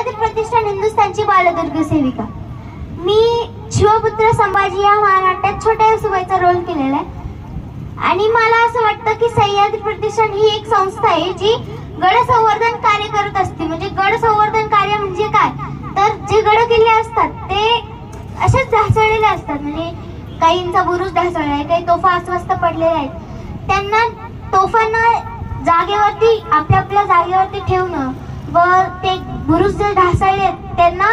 सह्याद्री प्रतिष्ठान हिंदुस्थानची बालदुर्ग सेविका. मी शिवपुत्र संभाजी या महानाट्यात छोट्या सुबाईचा रोल केलेला आहे. आणि मला असं वाटतं की सह्याद्री प्रतिष्ठान ही एक संस्था आहे जी गड संवर्धन कार्य करत असते. म्हणजे गड संवर्धन कार्य म्हणजे काय? तर जे गड किल्ले असतात ते असेच ढासळलेले असतात. म्हणजे काहींचा बुरुज ढासळला आहे काही तोफा अस्वस्थ पडलेल्या आहेत. त्यांना तोफांना जागेवरती आपल्या आपल्या जागेवरती ठेवणं व ते बुरुज जे ढासळले आहेत, त्यांना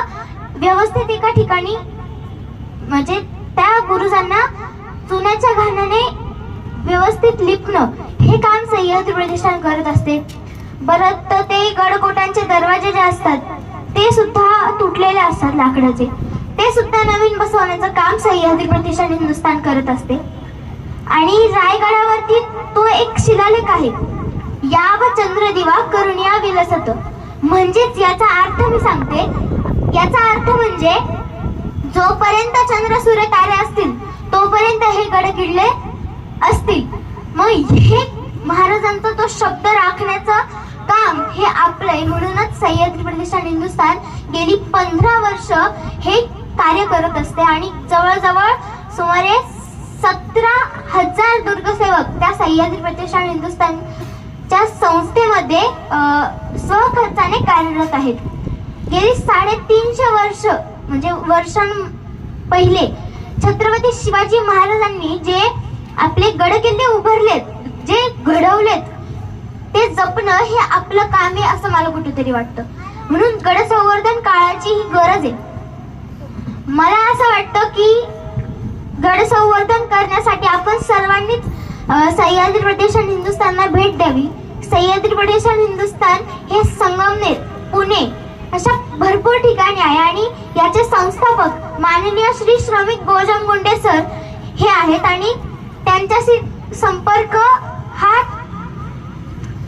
व्यवस्थित एका ठिकाणी म्हणजे त्या बुरुजांना चुन्याच्या घाणाने व्यवस्थित लिपणं हे काम सह्याद्री प्रतिष्ठान करत असते. परत ते गडकोटांचे दरवाजे जे असतात ते सुद्धा तुटलेले असतात लाकडाचे. ते सुद्धा नवीन बसवण्याचं काम सह्याद्री प्रतिष्ठान हिंदुस्थान करत असते. आणि रायगडावरती तो एक शिलालेख आहे. याव चंद्रदिवा करुणिया विलसत. म्हणजेच याचा अर्थ मी सांगते. याचा अर्थ म्हणजे जोपर्यंत चंद्र सूर्य तारे असतील तोपर्यंत हे गड किल्ले असतील. मग हे महाराजांचा तो शब्द राखण्याचं काम हे आपलं आहे. म्हणूनच सह्याद्री प्रतिष्ठान हिंदुस्थान गेली पंधरा वर्ष हे कार्य करत असते. आणि जवळजवळ सुमारे सतरा हजार दुर्गसेवक त्या सह्याद्री प्रतिष्ठान हिंदुस्थानच्या संस्थेमध्ये अं, कार्यरत आहेत. गेली साडेतीनशे वर्ष म्हणजे वर्षां पहिले छत्रपती शिवाजी महाराजांनी जे आपले गडकिल्ले उभारलेत जे घडवलेत ते जपणं हे आपलं काम आहे असं मला कुठेतरी वाटतं. म्हणून गड संवर्धन काळाची ही गरज आहे. मला असं वाटतं की गड संवर्धन करण्यासाठी आपण सर्वांनीच सह्याद्री सह्याद्री आणि हिंदुस्थानला भेट द्यावी. सह्याद्री प्रतिष्ठान हिंदुस्थान हे संगमनेर पुणे अशा भरपूर ठिकाणी आहे आणि याचे संस्थापक माननीय श्री श्रमिक गोजमगुंडे सर हे आहेत आणि त्यांच्याशी संपर्क हा